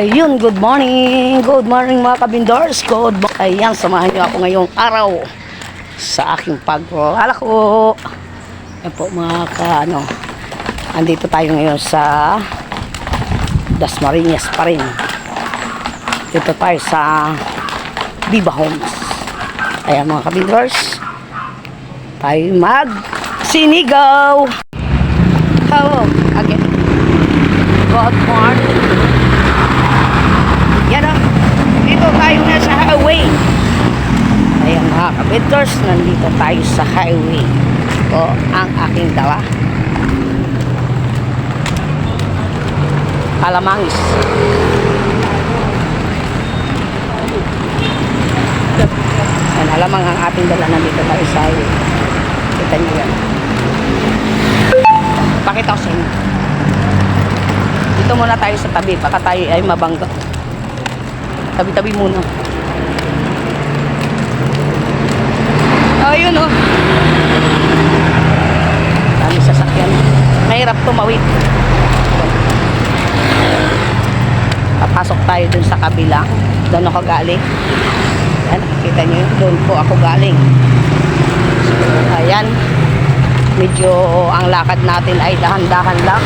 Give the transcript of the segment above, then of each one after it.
Ayun, good morning. Good morning mga kabindors. Good mo- Ayan, samahan niyo ako ngayong araw sa aking paglalako. Yan po mga ka, ano, andito tayo ngayon sa Dasmariñas pa rin. Dito tayo sa Viva Homes. Ayan mga kabindors. Tayo mag sinigaw. Hello, again. Good morning. Yan o. Dito tayo na sa highway. Ayan mga nandito tayo sa highway. O ang aking dala. Alamangis. Yan, alamang ang ating dala nandito tayo sa highway. Kita niyo yan. Pakita ko sa inyo. Dito muna tayo sa tabi, baka tayo ay mabangga. Tabi-tabi muna. Ayun oh. Dami sasakyan. Mahirap tumawid. Papasok tayo dun sa kabila. Doon ako galing. Yan, kita nyo yun. Doon po ako galing. So, ayan. Medyo ang lakad natin ay dahan-dahan lang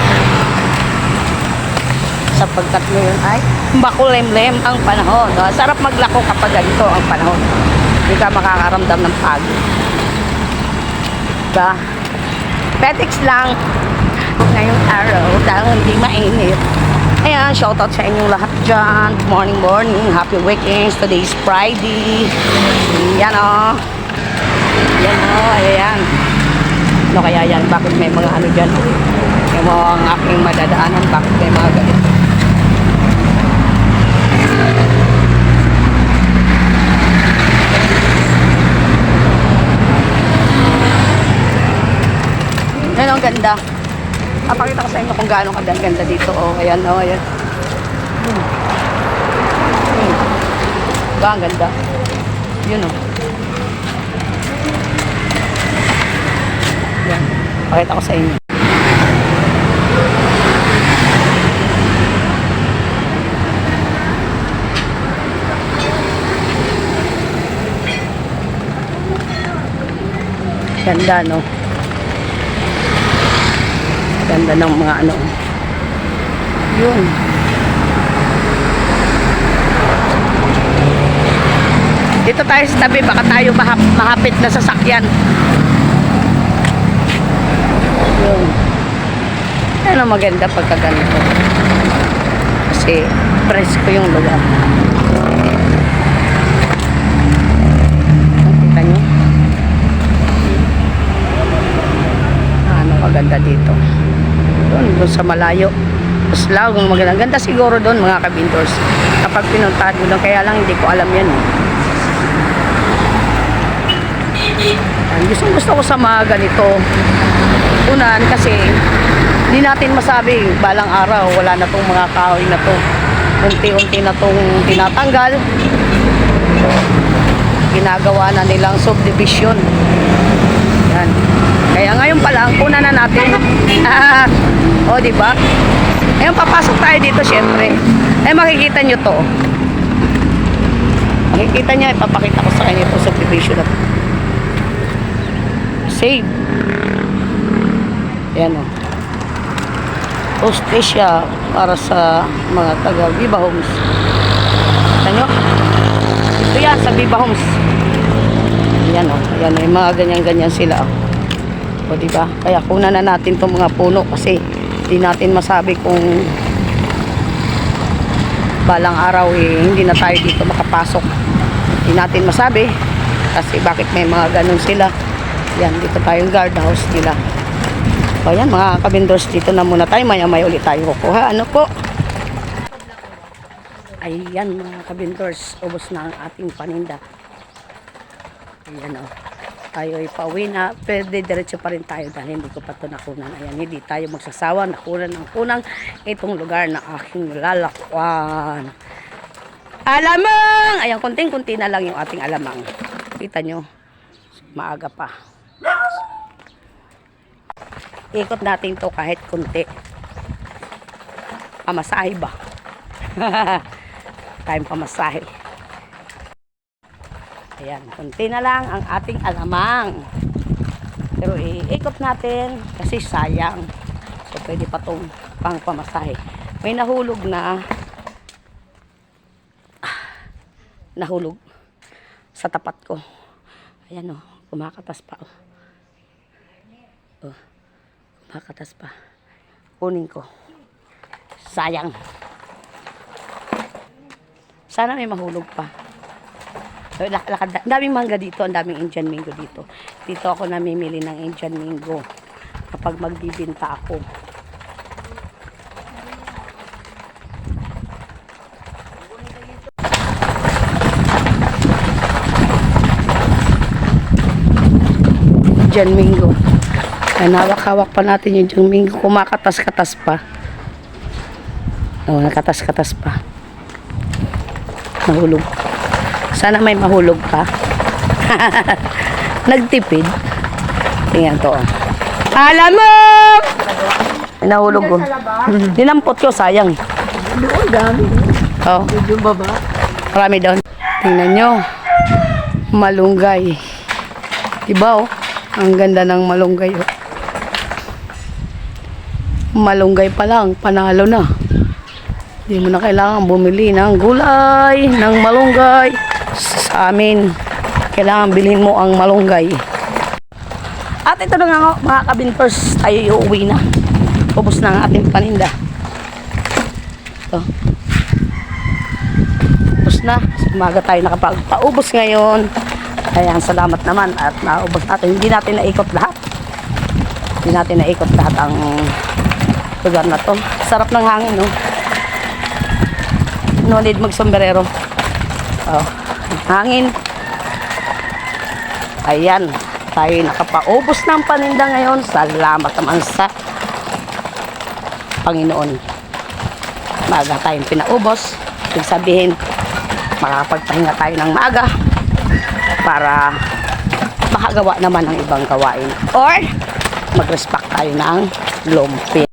sapagkat ngayon ay makulimlim ang panahon. No? Sarap maglako kapag ganito ang panahon. Hindi ka makakaramdam ng pagod. Diba? Petix lang ngayong araw dahil hindi mainit. Ayan, shoutout sa inyong lahat dyan. Good morning, morning. Happy weekends. Today is Friday. Yan o. Oh. Yan o, oh, ayan. Ano kaya yan? Bakit may mga ano dyan? Yung mga aking madadaanan, bakit may mga ganito? Yan ang ganda. Papakita ko sa inyo kung gaano kadang ganda dito. Oh, ayan, oh, ayan. Hmm. Hmm. Ba, ang ganda. Yun, oh. Yan. Pakita ko sa inyo. Ganda, no? Ganda ng mga ano. Yun. Dito tayo sa tabi, baka tayo mahap, mahapit na sasakyan. Yun. Ano maganda pagka ganito. Kasi presko yung lugar. Nakita nyo? Ano maganda dito. Doon, doon sa malayo. Mas lagong maganda. Ang Ganda siguro doon mga kabintors. Kapag pinuntahan mo doon, kaya lang hindi ko alam yan. Eh. Gusto gusto ko sa mga ganito. Unan kasi hindi natin masabi balang araw wala na tong mga kahoy na to. Unti-unti na tong tinatanggal. Ginagawa na nilang subdivision. Yan. Kaya ngayon pa lang, kuna na natin. O, di ba? Ngayon, papasok tayo dito, syempre. Eh, makikita nyo to. Makikita nyo, ipapakita ko sa kanya itong subdivision na to. Save. Yan o. Hostesya para sa mga taga Viva Homes. Kita nyo? Ito yan, sa Viva Homes. Yan o. Yan o. Yung mga ganyan-ganyan sila o. O, di ba? Kaya kuna na natin itong mga puno kasi hindi natin masabi kung balang araw eh, hindi na tayo dito makapasok. Hindi natin masabi kasi bakit may mga ganun sila. Yan, dito tayong guardhouse nila. O yan, mga kabindors, dito na muna tayo. Maya-maya ulit tayo kukuha. Ano po? Ayan, mga kabindors, ubos na ang ating paninda. Ayan o. Tayo ay pauwi na. Pwede diretso pa rin tayo dahil hindi ko pa ito nakunan. Ayan, hindi tayo magsasawa. Nakunan ng kunang itong lugar na aking lalakwan. Alamang! Ayan, kunting-kunti na lang yung ating alamang. Kita nyo, maaga pa. Ikot natin to kahit kunti. Pamasahe ba? Time pamasahe. Ayan, konti na lang ang ating alamang. Pero iikot natin kasi sayang. So, pwede pa itong pang pamasahe. May nahulog na ah, nahulog sa tapat ko. Ayan o, kumakatas pa o. Oh, kumakatas pa. Kunin ko. Sayang. Sana may mahulog pa. So, lak- lakad, ang daming mangga dito, ang daming Indian mango dito. Dito ako namimili ng Indian mango kapag magbibinta ako. Indian mango. Ayan, hawak-hawak pa natin yung Indian mango. Kumakatas-katas pa. Oh, nakatas-katas pa. Nahulog. Sana may mahulog pa. Nagtipid. Tingnan to. oh. Alam mo! Ay, Nahulog ko. Dinampot ko, sayang. Doon, dami. Oh, Medyo baba. marami doon. Tingnan nyo. Malunggay. Diba oh? Ang ganda ng malunggay oh. Malunggay pa lang, panalo na. Hindi mo na kailangan bumili ng gulay, ng malunggay. Sa amin, kailangan bilhin mo ang malunggay. At ito na nga mga kabinters, tayo iuwi na. Ubus na ang ating paninda. Ito. Ubus na. Umaga tayo nakapagpaubos ngayon. Ayan, salamat naman at naubos natin. Hindi natin naikot lahat. Hindi natin naikot lahat ang lugar na to. Sarap ng hangin, no? No need mag-sombrero. Oh, hangin. Ayan, tayo nakapaubos ng paninda ngayon. Salamat naman sa Panginoon. Maaga tayong pinaubos. Ibig sabihin, makakapagpahinga tayo ng maaga para makagawa naman ng ibang gawain. Or, mag-respect tayo ng lumpia.